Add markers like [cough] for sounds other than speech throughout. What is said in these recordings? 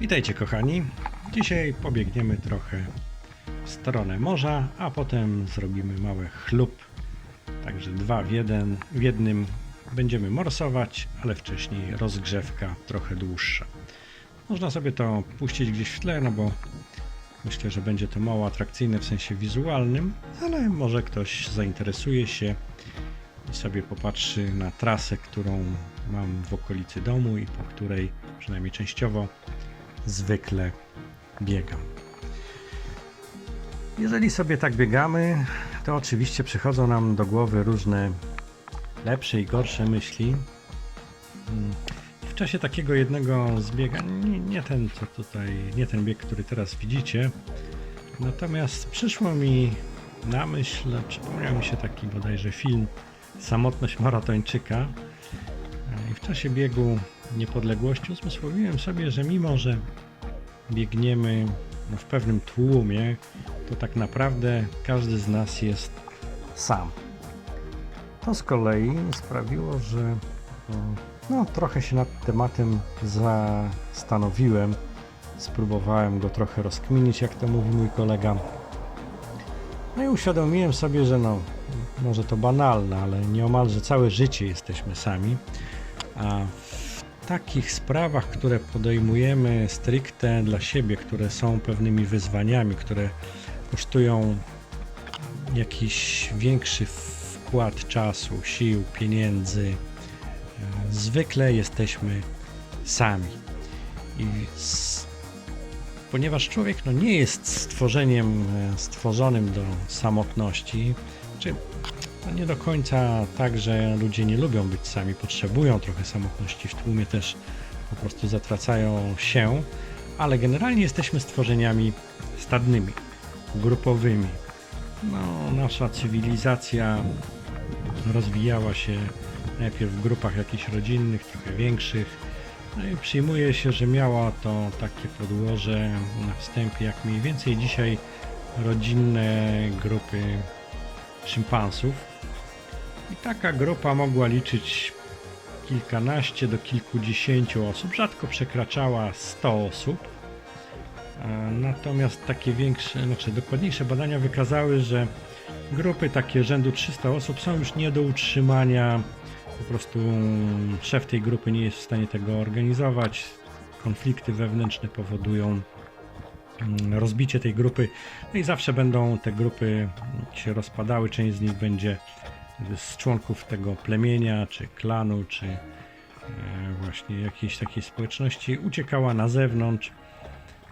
Witajcie kochani. Dzisiaj pobiegniemy trochę w stronę morza, a potem zrobimy mały chlub. Także dwa w, jeden, w jednym. Będziemy morsować, ale wcześniej rozgrzewka trochę dłuższa. Można sobie to puścić gdzieś w tle, no bo myślę, że będzie to mało atrakcyjne w sensie wizualnym, ale może ktoś zainteresuje się i sobie popatrzy na trasę, którą mam w okolicy domu i po której przynajmniej częściowo zwykle biegam. Jeżeli sobie tak biegamy, to oczywiście przychodzą nam do głowy różne lepsze i gorsze myśli. Mm, W czasie takiego jednego z biegań, nie, nie ten co tutaj, nie ten bieg, który teraz widzicie, natomiast przyszło mi na myśl, przypomniał mi się taki bodajże film Samotność maratończyka. I w czasie biegu niepodległości uzmysłowiłem sobie, że mimo, że biegniemy no, w pewnym tłumie, to tak naprawdę każdy z nas jest sam. To z kolei sprawiło, że no, trochę się nad tematem zastanowiłem. Spróbowałem go trochę rozkminić, jak to mówi mój kolega. No i uświadomiłem sobie, że no, może to banalne, ale nieomalże całe życie jesteśmy sami. A takich sprawach, które podejmujemy stricte dla siebie, które są pewnymi wyzwaniami, które kosztują jakiś większy wkład czasu, sił, pieniędzy, zwykle jesteśmy sami. I ponieważ człowiek no, nie jest stworzeniem stworzonym do samotności, czy to nie do końca tak, że ludzie nie lubią być sami, potrzebują trochę samotności w tłumie, też po prostu zatracają się, ale generalnie jesteśmy stworzeniami stadnymi, grupowymi. No, nasza cywilizacja rozwijała się najpierw w grupach jakichś rodzinnych, trochę większych. No i przyjmuje się, że miała to takie podłoże na wstępie, jak mniej więcej dzisiaj rodzinne grupy szympansów. I taka grupa mogła liczyć kilkanaście do kilkudziesięciu osób, rzadko przekraczała 100 osób. E, Natomiast takie większe, znaczy dokładniejsze badania wykazały, że grupy takie rzędu 300 osób są już nie do utrzymania. Po prostu szef tej grupy nie jest w stanie tego organizować. Konflikty wewnętrzne powodują mm, rozbicie tej grupy. No i zawsze będą te grupy się rozpadały. Część z nich będzie z członków tego plemienia, czy klanu, czy e, właśnie jakiejś takiej społeczności uciekała na zewnątrz.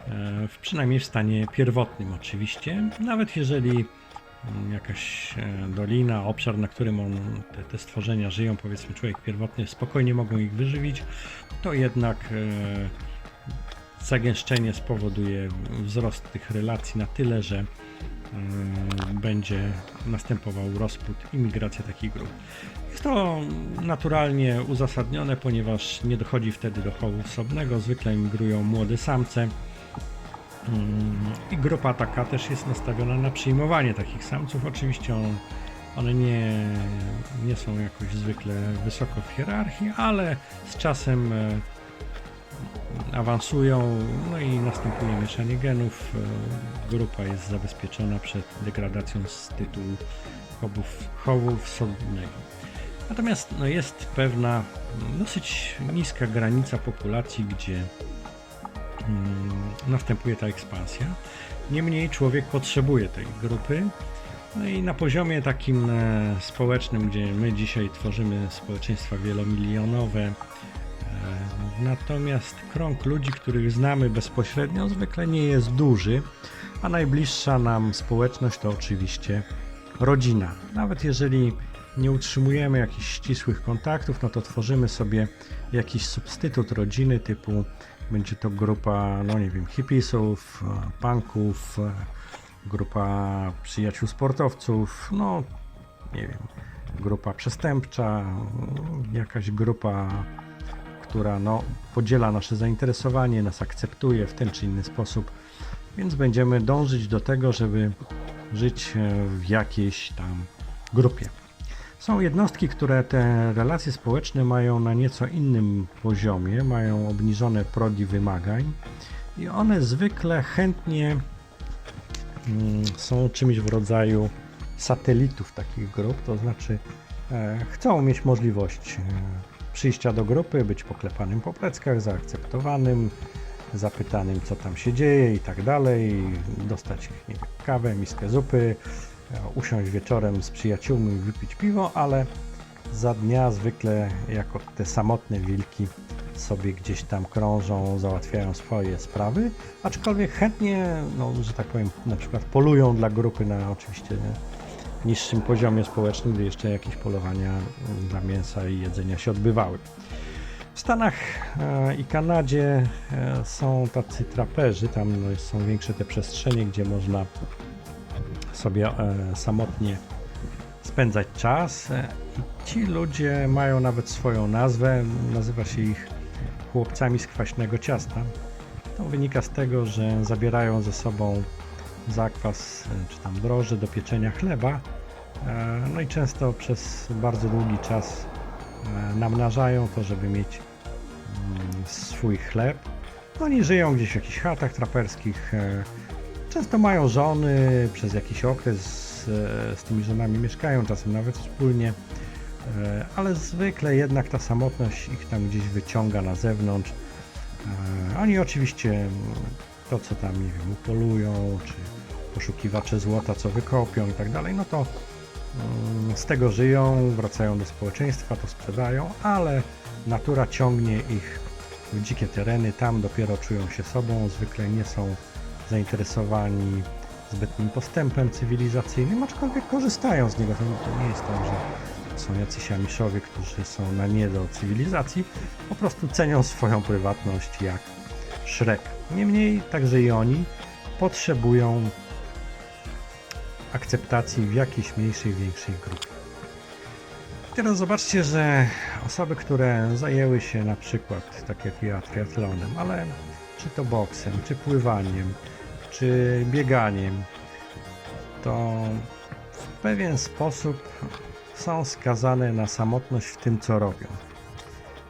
e, W przynajmniej w stanie pierwotnym, oczywiście. Nawet jeżeli mm, jakaś e, dolina, obszar, na którym on, te, te stworzenia żyją, powiedzmy człowiek pierwotny, spokojnie mogą ich wyżywić, to jednak zagęszczenie spowoduje wzrost tych relacji na tyle, że będzie następował rozpód i migracja takich grup. Jest to naturalnie uzasadnione, ponieważ nie dochodzi wtedy do chowu wsobnego, zwykle migrują młode samce. Mm, I grupa taka też jest nastawiona na przyjmowanie takich samców. Oczywiście on, one nie, nie są jakoś zwykle wysoko w hierarchii, ale z czasem e, awansują, no i następuje mieszanie genów. Grupa jest zabezpieczona przed degradacją z tytułu chowów, wschodniego. Natomiast no, jest pewna mm, dosyć niska granica populacji, gdzie mm, następuje ta ekspansja. Niemniej człowiek potrzebuje tej grupy. No i na poziomie takim e, społecznym, gdzie my dzisiaj tworzymy społeczeństwa wielomilionowe, natomiast krąg ludzi, których znamy bezpośrednio, zwykle nie jest duży, a najbliższa nam społeczność to oczywiście rodzina. Nawet jeżeli nie utrzymujemy jakichś ścisłych kontaktów, no to tworzymy sobie jakiś substytut rodziny typu będzie to grupa, no nie wiem, hipisów, e, punków, e, grupa przyjaciół sportowców, no nie wiem, grupa przestępcza, jakaś grupa, która no, podziela nasze zainteresowanie, nas akceptuje w ten czy inny sposób, więc będziemy dążyć do tego, żeby żyć e, w jakiejś tam grupie. Są jednostki, które te relacje społeczne mają na nieco innym poziomie, mają obniżone progi wymagań i one zwykle chętnie mm, są czymś w rodzaju satelitów takich grup, to znaczy e, chcą mieć możliwość e, przyjścia do grupy, być poklepanym po pleckach, zaakceptowanym, zapytanym co tam się dzieje i tak dalej, dostać wiem, kawę, miskę zupy, e, usiąść wieczorem z przyjaciółmi wypić piwo, ale za dnia zwykle jako te samotne wilki sobie gdzieś tam krążą, załatwiają swoje sprawy, aczkolwiek chętnie, no, że tak powiem, na przykład polują dla grupy na oczywiście niższym poziomie społecznym, gdy jeszcze jakieś polowania mm, dla mięsa i jedzenia się odbywały. W Stanach e, i Kanadzie e, są tacy traperzy, tam są większe te przestrzenie, gdzie można sobie e, samotnie spędzać czas. Ci ludzie mają nawet swoją nazwę, nazywa się ich chłopcami z kwaśnego ciasta. To wynika z tego, że zabierają ze sobą zakwas e, czy tam droże do pieczenia chleba. E, No i często przez bardzo długi czas e, namnażają to, żeby mieć mm, swój chleb. Oni żyją gdzieś w jakichś chatach traperskich. Często mają żony, przez jakiś okres z tymi żonami mieszkają, czasem nawet wspólnie, ale zwykle jednak ta samotność ich tam gdzieś wyciąga na zewnątrz. Oni oczywiście mm, to, co tam, nie wiem, upolują, czy poszukiwacze złota, co wykopią i tak dalej, no to mm, z tego żyją, wracają do społeczeństwa, to sprzedają, ale natura ciągnie ich w dzikie tereny, tam dopiero czują się sobą, zwykle nie są zainteresowani zbytnim postępem cywilizacyjnym, aczkolwiek korzystają z niego. To nie jest tak, że są jacyś amiszowie, którzy są na nie do cywilizacji, po prostu cenią swoją prywatność jak Shrek. Niemniej także i oni potrzebują akceptacji w jakiejś mniejszej, większej grupie. Teraz zobaczcie, że osoby, które zajęły się na przykład, tak jak ja, triatlonem, ale czy to boksem, czy pływaniem, czy bieganiem, to w pewien sposób są skazane na samotność w tym, co robią.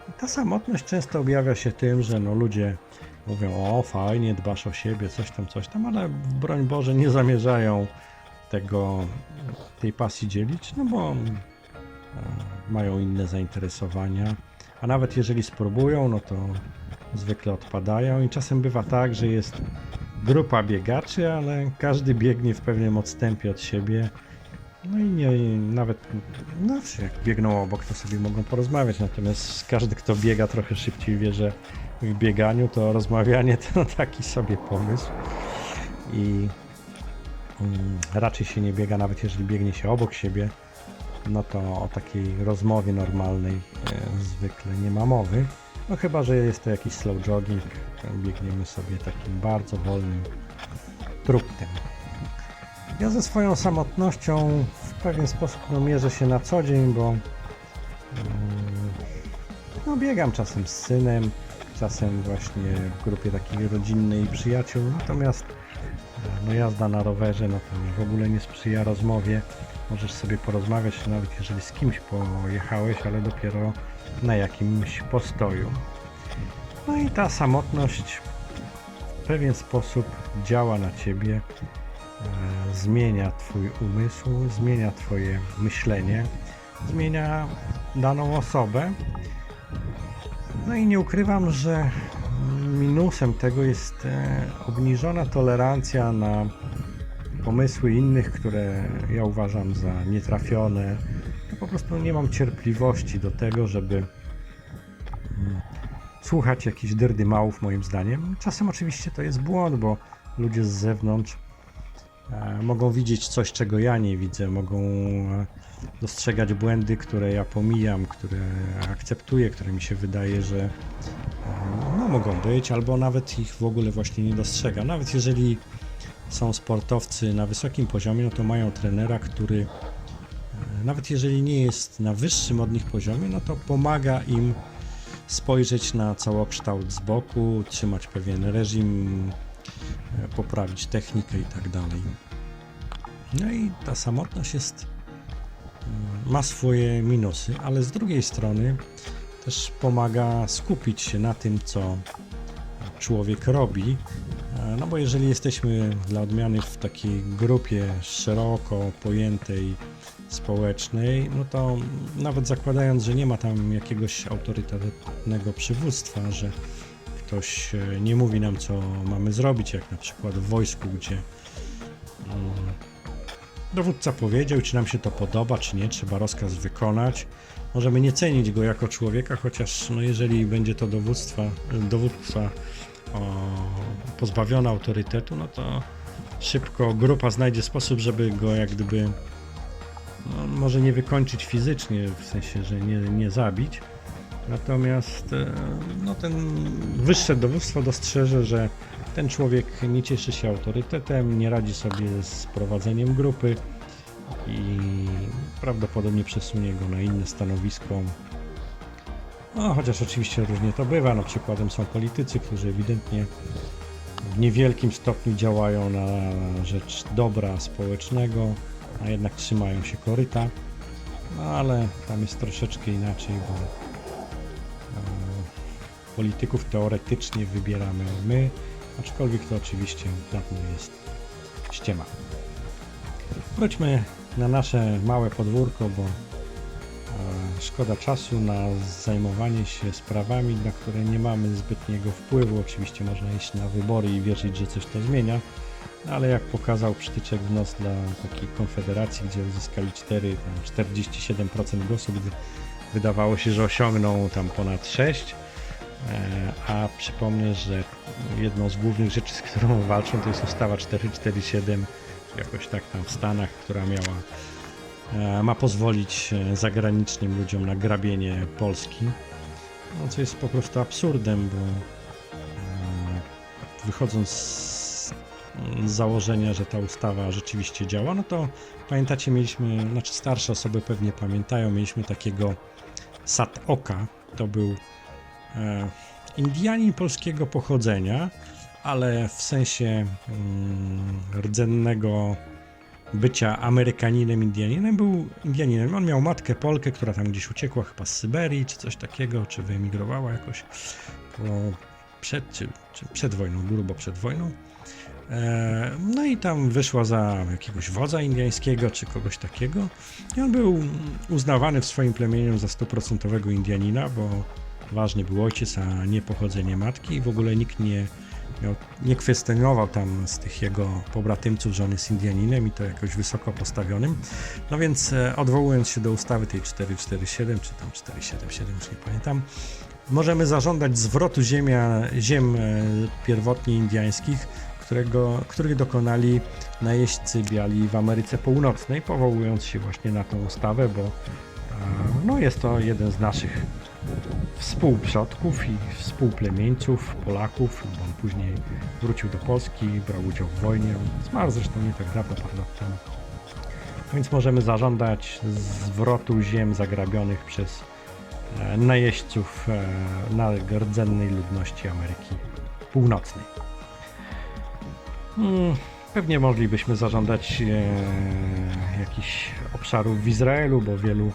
I ta samotność często objawia się tym, że no ludzie mówią, o fajnie, dbasz o siebie, coś tam, coś tam, ale broń Boże nie zamierzają tego, tej pasji dzielić, no bo e, mają inne zainteresowania, a nawet jeżeli spróbują, no to zwykle odpadają i czasem bywa tak, że jest grupa biegaczy, ale każdy biegnie w pewnym odstępie od siebie. No i nie, nawet no, jak biegną obok, to sobie mogą porozmawiać. Natomiast każdy, kto biega trochę szybciej, wie, że w bieganiu to rozmawianie [laughs] to taki sobie pomysł. I raczej się nie biega, nawet jeżeli biegnie się obok siebie, no to o takiej rozmowie normalnej e, zwykle nie ma mowy. No chyba, że jest to jakiś slow jogging, biegniemy sobie takim bardzo wolnym truptem. Ja ze swoją samotnością w pewien sposób no, mierzę się na co dzień, bo mm, no, biegam czasem z synem, czasem właśnie w grupie takiej rodzinnej przyjaciół, natomiast no, jazda na rowerze no, to w ogóle nie sprzyja rozmowie. Możesz sobie porozmawiać, nawet jeżeli z kimś pojechałeś, ale dopiero na jakimś postoju. No i ta samotność w pewien sposób działa na ciebie, e, zmienia twój umysł, zmienia twoje myślenie, zmienia daną osobę. No i nie ukrywam, że minusem tego jest e, obniżona tolerancja na pomysły innych, które ja uważam za nietrafione. Ja po prostu nie mam cierpliwości do tego, żeby mm, słuchać jakichś derdymałów moim zdaniem. Czasem oczywiście to jest błąd, bo ludzie z zewnątrz e, mogą widzieć coś, czego ja nie widzę, mogą e, dostrzegać błędy, które ja pomijam, które akceptuję, które mi się wydaje, że mogą być, albo nawet ich w ogóle właśnie nie dostrzegam. Nawet jeżeli są sportowcy na wysokim poziomie, no to mają trenera, który e, nawet jeżeli nie jest na wyższym od nich poziomie, no to pomaga im spojrzeć na całokształt z boku, trzymać pewien reżim, e, poprawić technikę i tak dalej. No i ta samotność jest ma swoje minusy, ale z drugiej strony też pomaga skupić się na tym, co człowiek robi. E, No bo jeżeli jesteśmy dla odmiany w takiej grupie szeroko pojętej, społecznej, no to nawet zakładając, że nie ma tam jakiegoś autorytatywnego przywództwa, że ktoś e, nie mówi nam, co mamy zrobić, jak na przykład w wojsku, gdzie mm, dowódca powiedział, czy nam się to podoba, czy nie, trzeba rozkaz wykonać. Możemy nie cenić go jako człowieka, chociaż no jeżeli będzie to dowództwa, dowódca o, autorytetu, no to szybko grupa znajdzie sposób, żeby go jak gdyby no, może nie wykończyć fizycznie, w sensie, że nie, nie zabić. Natomiast e, no, ten wyższe dowództwo dostrzeże, że ten człowiek nie cieszy się autorytetem, nie radzi sobie z prowadzeniem grupy i prawdopodobnie przesunie go na inne stanowisko. No, chociaż oczywiście różnie to bywa. No, przykładem są politycy, którzy ewidentnie w niewielkim stopniu działają na rzecz dobra społecznego, a jednak trzymają się koryta. No ale tam jest troszeczkę inaczej, bo e, polityków teoretycznie wybieramy my, aczkolwiek to oczywiście na pewno jest ściema. Wróćmy na nasze małe podwórko, bo e, szkoda czasu na zajmowanie się sprawami, na które nie mamy zbytniego wpływu. Oczywiście można iść na wybory i wierzyć, że coś to zmienia, ale jak pokazał przytyczek w nos dla takiej konfederacji, gdzie uzyskali 4, tam 47% głosów, gdy wydawało się, że osiągną tam ponad 6. E, A przypomnę, że jedną z głównych rzeczy, z którą walczą, to jest ustawa 447, czy jakoś tak tam w Stanach, która miała e, ma pozwolić e, zagranicznym ludziom na grabienie Polski. No, co jest po prostu absurdem, bo e, wychodząc z założenia, że ta ustawa rzeczywiście działa, no to pamiętacie, mieliśmy, znaczy starsze osoby pewnie pamiętają, mieliśmy takiego Sat Oka, to był Indianin polskiego pochodzenia, ale w sensie mm, rdzennego bycia Amerykaninem, Indianinem, był Indianinem. On miał matkę Polkę, która tam gdzieś uciekła chyba z Syberii, czy coś takiego, czy wyemigrowała jakoś przed, czy, czy przed wojną, grubo przed wojną. E, No i tam wyszła za jakiegoś wodza indyjskiego czy kogoś takiego. I on był uznawany w swoim plemieniu za stuprocentowego Indianina, bo ważny był ojciec, a nie pochodzenie matki i w ogóle nikt nie, miał, nie kwestionował tam z tych jego pobratymców, że on jest Indianinem i to jakoś wysoko postawionym. No więc e, odwołując się do ustawy tej 447 czy tam 477, już nie pamiętam, możemy zażądać zwrotu ziemia, ziem e, pierwotnie indyjskich, którego, których dokonali najeźdźcy biali w Ameryce Północnej, powołując się właśnie na tą ustawę, bo no, jest to jeden z naszych współprzodków i współplemieńców Polaków, on później wrócił do Polski, brał udział w wojnie, zmarł zresztą nie tak dawno, parę lat temu. Więc możemy zażądać zwrotu ziem zagrabionych przez e, najeźdźców e, na rdzennej ludności Ameryki Północnej. Hmm, Pewnie moglibyśmy zażądać e, jakichś obszarów w Izraelu, bo wielu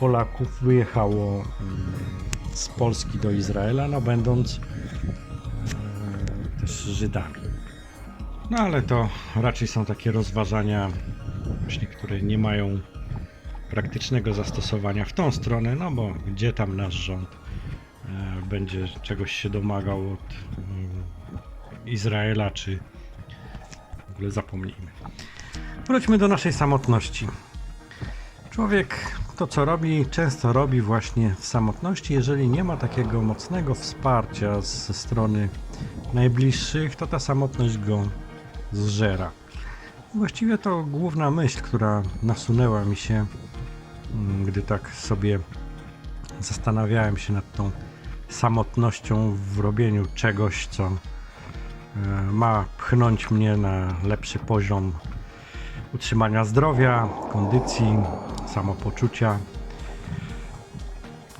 Polaków wyjechało mm, z Polski do Izraela, no będąc e, też Żydami. No ale to raczej są takie rozważania, właśnie, które nie mają praktycznego zastosowania w tą stronę, no bo gdzie tam nasz rząd e, będzie czegoś się domagał od mm, Izraela, czy w ogóle zapomnijmy. Wróćmy do naszej samotności. Człowiek to, co robi, często robi właśnie w samotności. Jeżeli nie ma takiego mocnego wsparcia ze strony najbliższych, to ta samotność go zżera. Właściwie to główna myśl, która nasunęła mi się, mm, gdy tak sobie zastanawiałem się nad tą samotnością w robieniu czegoś, co e, ma pchnąć mnie na lepszy poziom utrzymania zdrowia, kondycji, samopoczucia.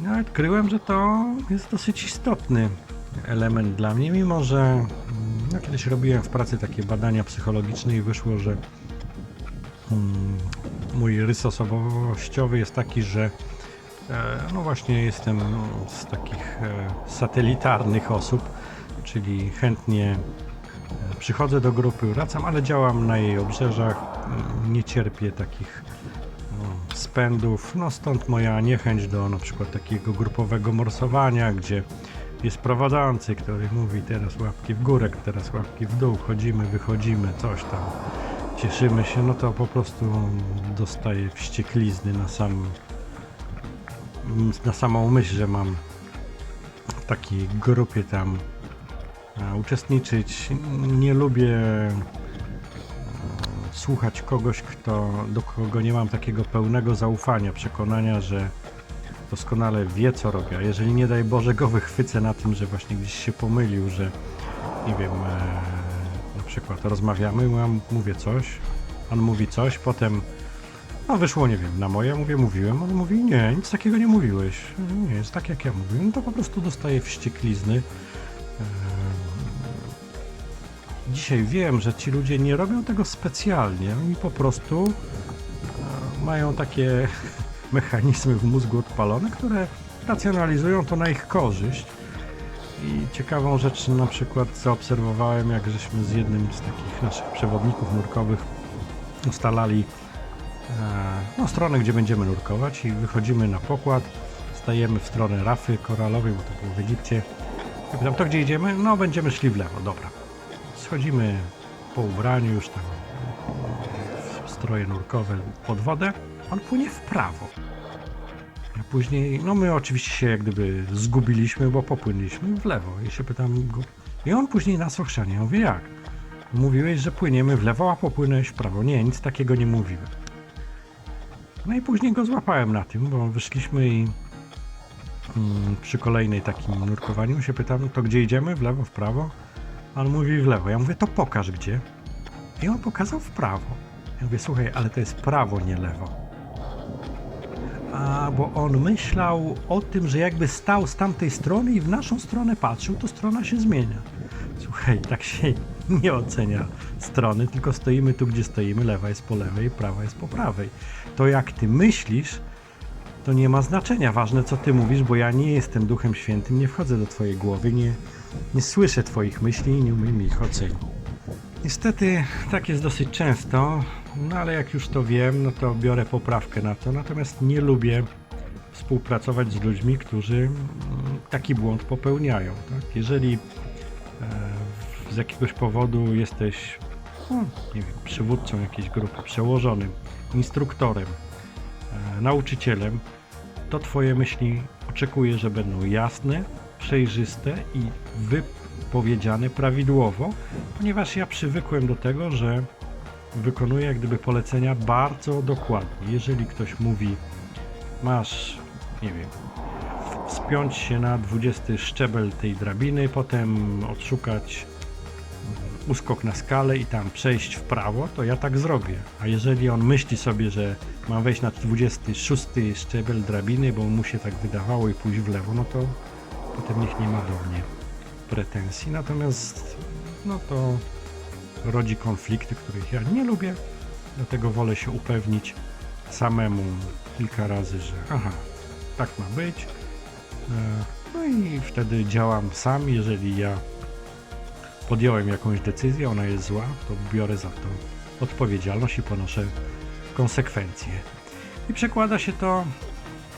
No, odkryłem, że to jest dosyć istotny element dla mnie, mimo że mm, no, kiedyś robiłem w pracy takie badania psychologiczne i wyszło, że mm, mój rys osobowościowy jest taki, że e, no właśnie jestem z takich e, satelitarnych osób, czyli chętnie e, przychodzę do grupy, wracam, ale działam na jej obrzeżach, mm, nie cierpię takich spędów, no stąd moja niechęć do na przykład takiego grupowego morsowania, gdzie jest prowadzący, który mówi teraz łapki w górę, teraz łapki w dół, chodzimy, wychodzimy, coś tam, cieszymy się, no to po prostu dostaję wścieklizny na sam na samą myśl, że mam w takiej grupie tam e, uczestniczyć. Nie lubię słuchać kogoś, kto, do kogo nie mam takiego pełnego zaufania, przekonania, że doskonale wie, co robi. A jeżeli nie daj Boże go wychwycę na tym, że właśnie gdzieś się pomylił, że nie wiem, e, na przykład rozmawiamy, ja mówię coś, on mówi coś, potem no wyszło, nie wiem, na moje, mówię, mówiłem, on mówi, nie, nic takiego nie mówiłeś, nie, jest tak jak ja mówiłem, no to po prostu dostaję wścieklizny. Eee, Dzisiaj wiem, że ci ludzie nie robią tego specjalnie, oni po prostu e, mają takie [laughs] mechanizmy w mózgu odpalone, które racjonalizują to na ich korzyść. I ciekawą rzecz na przykład zaobserwowałem, jak żeśmy z jednym z takich naszych przewodników nurkowych ustalali e, no, stronę, gdzie będziemy nurkować i wychodzimy na pokład, stajemy w stronę rafy koralowej, bo to było w Egipcie. Ja pytam, to gdzie idziemy? No, będziemy szli w lewo, dobra. Schodzimy po ubraniu już tam stroje nurkowe pod wodę. On płynie w prawo. A później, no my oczywiście się jak gdyby zgubiliśmy, bo popłynęliśmy w lewo. I się pytam go. I on później nas ochrzania. Ja jak? Mówiłeś, że płyniemy w lewo, a popłynąłeś w prawo. Nie, nic takiego nie mówiłem. No i później go złapałem na tym, bo wyszliśmy i mm, przy kolejnej takim nurkowaniu się pytam, to gdzie idziemy? W lewo, w prawo? A On mówi w lewo. Ja mówię, to pokaż gdzie. I on pokazał w prawo. Ja mówię, słuchaj, ale to jest prawo, nie lewo. A bo on myślał o tym, że jakby stał z tamtej strony i w naszą stronę patrzył, to strona się zmienia. Słuchaj, tak się [laughs] nie ocenia strony, tylko stoimy tu, gdzie stoimy. Lewa jest po lewej, prawa jest po prawej. To jak ty myślisz, to nie ma znaczenia. Ważne, co ty mówisz, bo ja nie jestem Duchem Świętym, nie wchodzę do twojej głowy, nie, nie słyszę twoich myśli i nie umiem ich ocenić. Niestety tak jest dosyć często, no ale jak już to wiem, no to biorę poprawkę na to. Natomiast nie lubię współpracować z ludźmi, którzy mm, taki błąd popełniają. Tak? Jeżeli e, z jakiegoś powodu jesteś no, nie wiem, przywódcą jakiejś grupy, przełożonym, instruktorem, e, nauczycielem, to Twoje myśli oczekuję, że będą jasne, przejrzyste i wypowiedziane prawidłowo, ponieważ ja przywykłem do tego, że wykonuję jak gdyby polecenia bardzo dokładnie. Jeżeli ktoś mówi, masz, nie wiem, wspiąć się na 20 szczebel tej drabiny, potem odszukać uskok na skalę i tam przejść w prawo, to ja tak zrobię. A jeżeli on myśli sobie, że mam wejść na 26 szczebel drabiny, bo mu się tak wydawało i pójść w lewo, no to potem niech nie ma do mnie pretensji. Natomiast no to rodzi konflikty, których ja nie lubię, dlatego wolę się upewnić samemu kilka razy, że aha, tak ma być. E, No i wtedy działam sam. Jeżeli ja podjąłem jakąś decyzję, ona jest zła, to biorę za to odpowiedzialność i ponoszę konsekwencje. I przekłada się to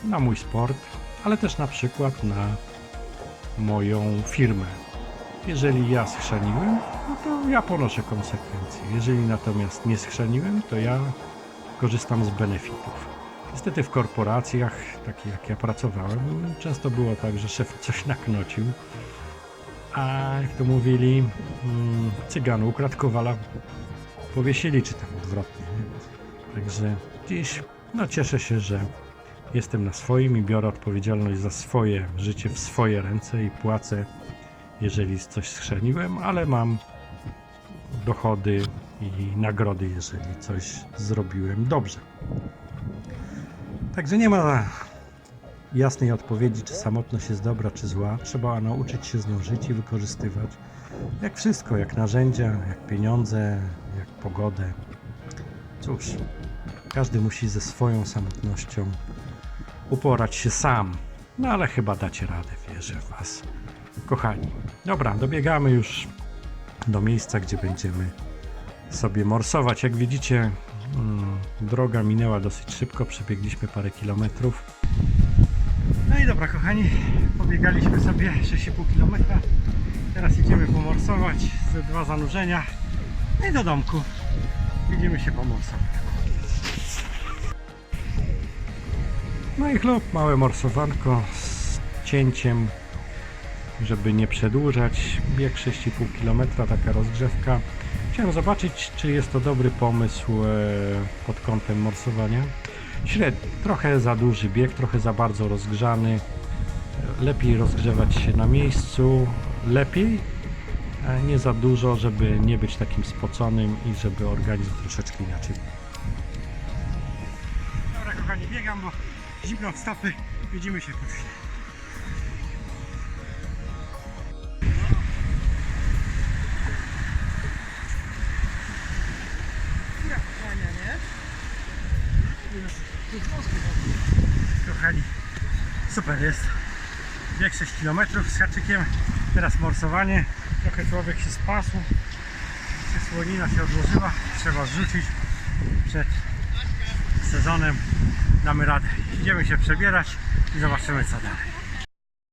na mój sport, ale też na przykład na moją firmę. Jeżeli ja schrzaniłem, no to ja ponoszę konsekwencje. Jeżeli natomiast nie schrzaniłem, to ja korzystam z benefitów. Niestety w korporacjach, takich jak ja pracowałem, często było tak, że szef coś naknocił, a jak to mówili, mm, cygan ukradł kowala, powiesili, czy tam odwrotnie. Nie? Także dziś no, cieszę się, że jestem na swoim i biorę odpowiedzialność za swoje życie w swoje ręce i płacę, jeżeli coś schrzeniłem, ale mam dochody i nagrody, jeżeli coś zrobiłem dobrze. Także nie ma jasnej odpowiedzi, czy samotność jest dobra, czy zła. Trzeba nauczyć się z nią żyć i wykorzystywać. Jak wszystko, jak narzędzia, jak pieniądze, jak pogodę. Cóż, Każdy musi ze swoją samotnością uporać się sam. No ale chyba dacie radę, wierzę w Was. Kochani, dobra, dobiegamy już do miejsca, gdzie będziemy sobie morsować. Jak widzicie, mm, droga minęła dosyć szybko, przebiegliśmy parę kilometrów. No i dobra, kochani, pobiegaliśmy sobie 6,5 km. Teraz idziemy pomorsować, ze dwa zanurzenia. No i do domku. Idziemy się pomorsować. No i chlub, małe morsowanko z cięciem, żeby nie przedłużać. Bieg 6,5 km, taka rozgrzewka. Chciałem zobaczyć, czy jest to dobry pomysł e, pod kątem morsowania. Średni, trochę za duży bieg, trochę za bardzo rozgrzany. Lepiej rozgrzewać się na miejscu, lepiej, nie za dużo, żeby nie być takim spoconym i żeby organizm troszeczkę inaczej. Dobra kochani, biegam, bo zimno w stopy. Widzimy się po chwili. Kochani, super jest. Bieg 6 km z haczykiem, teraz morsowanie. Trochę człowiek się spasł. Przysłonina się odłożyła, trzeba zrzucić przed sezonem. Damy radę. Idziemy się przebierać i zobaczymy co dalej.